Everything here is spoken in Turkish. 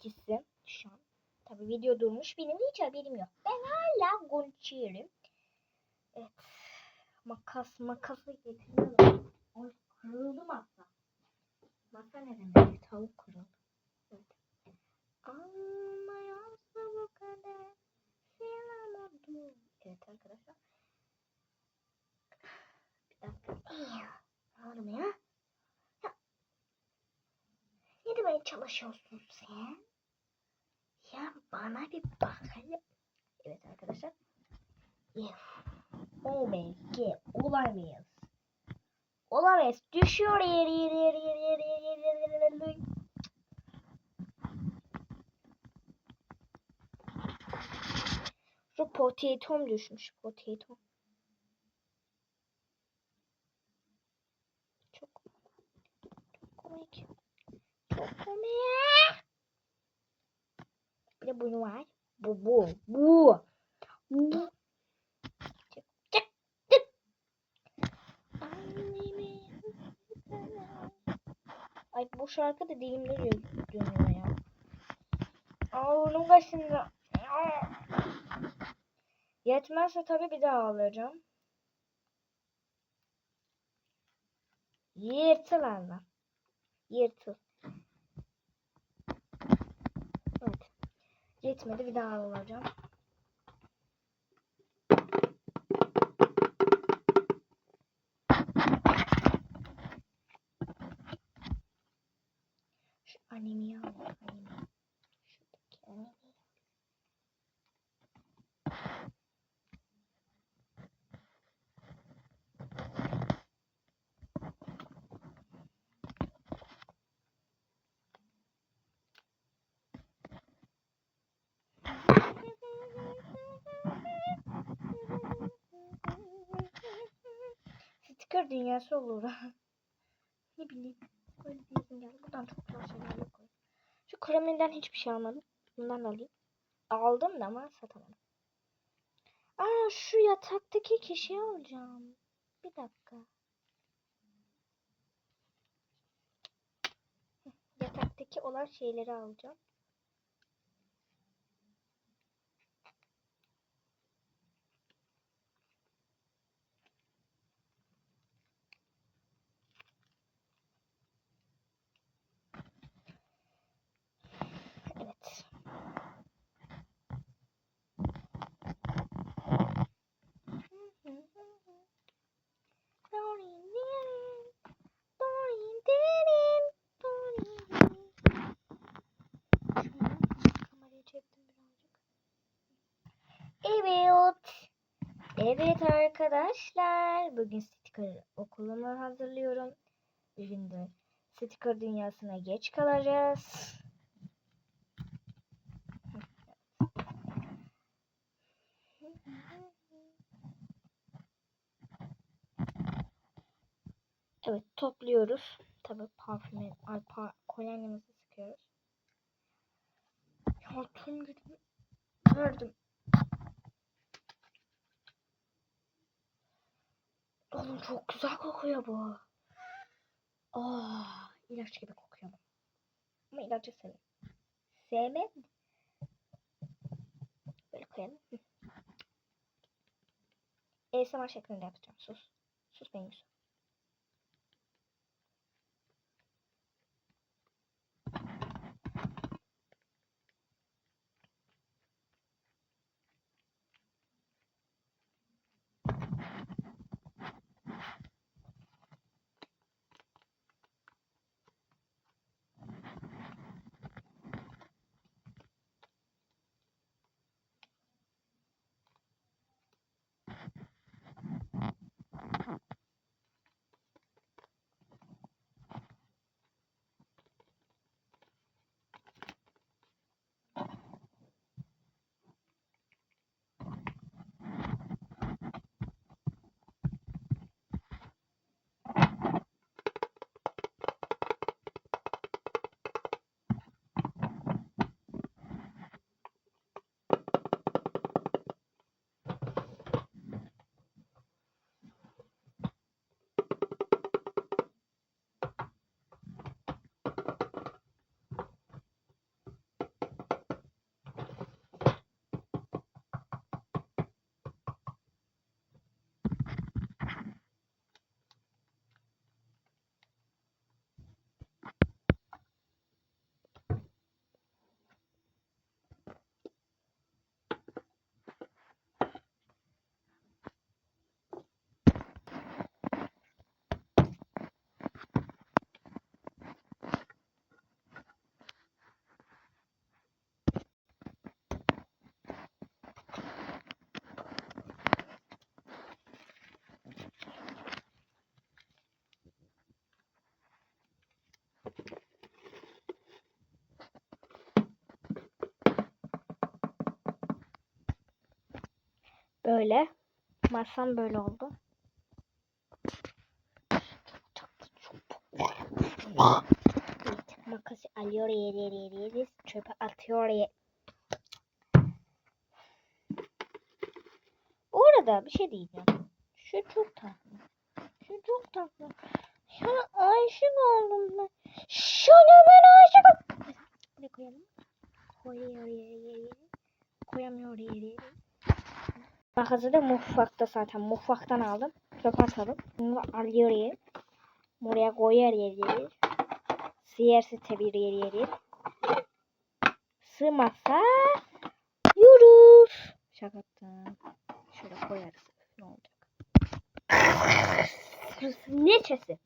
ikisi şu an. Tabi video durmuş benim hiç haberim yok. Ben hala konuşuyorum. Evet. Makas makası getiriyorum. Oy kırıldı masa. Masa ne demek? Tavuk kırıldı. Evet. Anlayamsa bu kadar. Sevamadım. Evet arkadaşlar. Bir dakika. Ne oldu ya? Ya. Ne demeye çalışıyorsun sen? Bana bir bakalım. Evet arkadaşlar. If. Oh belki olamayız. Olamayız. Düşüyor yer yer yer yer yer yer yer yer yer yer. Şu potato'm düşmüş. Potato. Çok, çok komik. Çok komik. Bir de bunu var. Bu bu bu. Bu. Ay bu şarkı da dilimde dö- dönüyor ya. Başında. Aa. Yetmezse tabii bir daha alacağım. Yırtıl anne. Yırtıl. Evet. Yetmedi bir daha alacağım. Sticker dünyası olur. ne bileyim. Öyle bir izin geldi. Buradan çok güzel şeyler yok. Şu karamelinden hiçbir şey almadım. Bundan da alayım. Aldım da ama satamadım. Aa şu yataktaki kişiyi alacağım. Bir dakika. Yataktaki olan şeyleri alacağım. Evet. Kamerayı çektim birazcık. Evet. Evet arkadaşlar. Bugün sticker okulumu hazırlıyorum. Bugün de sticker dünyasına geç kalacağız. Evet topluyoruz. Tabii parfümü, ay pa, kolonyamızı sıkıyoruz. Ya tüm gücümü. Oğlum çok güzel kokuyor bu. Aa, ilaç gibi kokuyor. Ama ilacı sevmem. Sevmem. Böyle koyalım. ASMR şeklinde yapacağım. Sus. Sus benim sus. Böyle. Masam böyle oldu. Makası alıyor yeri yeri yeri çöpe atıyor yeri. Bu arada bir şey diyeceğim. Şu çok tatlı. Şu çok tatlı. Ya aşık oldum ben. Şuna ben aşık Ne koyalım? Koyuyor yere. Koyamıyor yere yere. Makası da mutfakta zaten. Mutfaktan aldım. Çöpe atalım. Bunu alıyor yere. Buraya koyar yer yer. Siyersi tebir yer yer. Sığmazsa yürür. Şakattım. Şöyle koyarız. Ne olacak? Ne çesi?